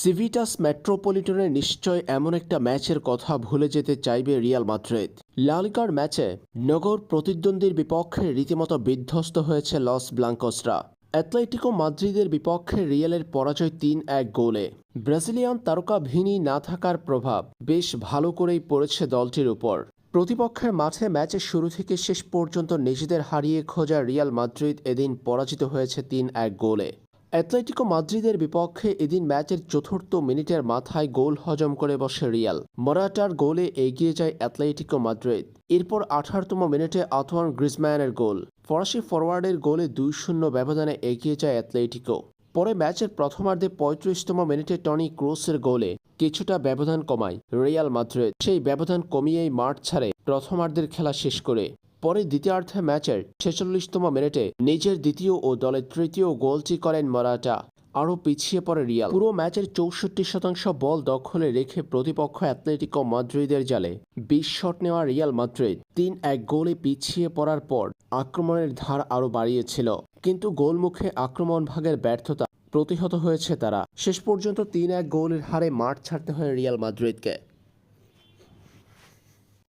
Civitas মেট্রোপলিটনে নিশ্চয় এমন একটা ম্যাচের কথা ভুলে যেতে চাইবে রিয়াল মাদ্রিদ। লালিকার ম্যাচে নগর প্রতিদ্বন্দ্বীর বিপক্ষে রীতিমতো বিধ্বস্ত হয়েছে লস ব্লাঙ্কোসরা অ্যাথলেটিকো মাদ্রিদের বিপক্ষে রিয়ালের পরাজয় তিন এক গোলে। ব্রাজিলিয়ান তারকা ভিনি না থাকার প্রভাব বেশ ভালো করেই পড়েছে দলটির উপর। প্রতিপক্ষের মাঠে ম্যাচের শুরু থেকে শেষ পর্যন্ত নিজেদের হারিয়ে খোঁজা রিয়াল মাদ্রিদ এদিন পরাজিত হয়েছে তিন এক গোলে। অ্যাথলেটিকো মাদ্রিদের বিপক্ষে এদিন ম্যাচের চতুর্থ মিনিটের মাথায় গোল হজম করে বসে রিয়াল। মরাটার গোলে এগিয়ে যায় অ্যাথলেটিকো মাদ্রিদ। এরপর আঠারোতম মিনিটে আতোয়ান গ্রিজম্যানের গোল। ফরাসি ফরওয়ার্ডের গোলে দুই শূন্য ব্যবধানে এগিয়ে যায় অ্যাথলেটিকো পরে ম্যাচের প্রথমার্ধে পঁয়ত্রিশতম মিনিটে টনি ক্রোসের গোলে কিছুটা ব্যবধান কমায় রিয়াল মাদ্রিদ। সেই ব্যবধান কমিয়েই মাঠ ছাড়ে প্রথমার্ধের খেলা শেষ করে। পরে দ্বিতীয়ার্ধে ম্যাচের ছেচল্লিশতম মিনিটে নিজের দ্বিতীয় ও দলের তৃতীয় গোলটি করেন মারাটা আরও পিছিয়ে পড়ে রিয়াল। পুরো ম্যাচের চৌষট্টি শতাংশ বল দখলে রেখে প্রতিপক্ষ অ্যাথলেটিকো মাদ্রিদের জালে। বিশ শট নেওয়া রিয়াল মাদ্রিদ তিন এক গোলে পিছিয়ে পড়ার পর আক্রমণের ধার আরও বাড়িয়েছিল। কিন্তু গোলমুখে আক্রমণ ভাগের ব্যর্থতা প্রতিহত হয়েছে তারা। শেষ পর্যন্ত তিন এক গোলের হারে মাঠ ছাড়তে হয় রিয়াল মাদ্রিদকে।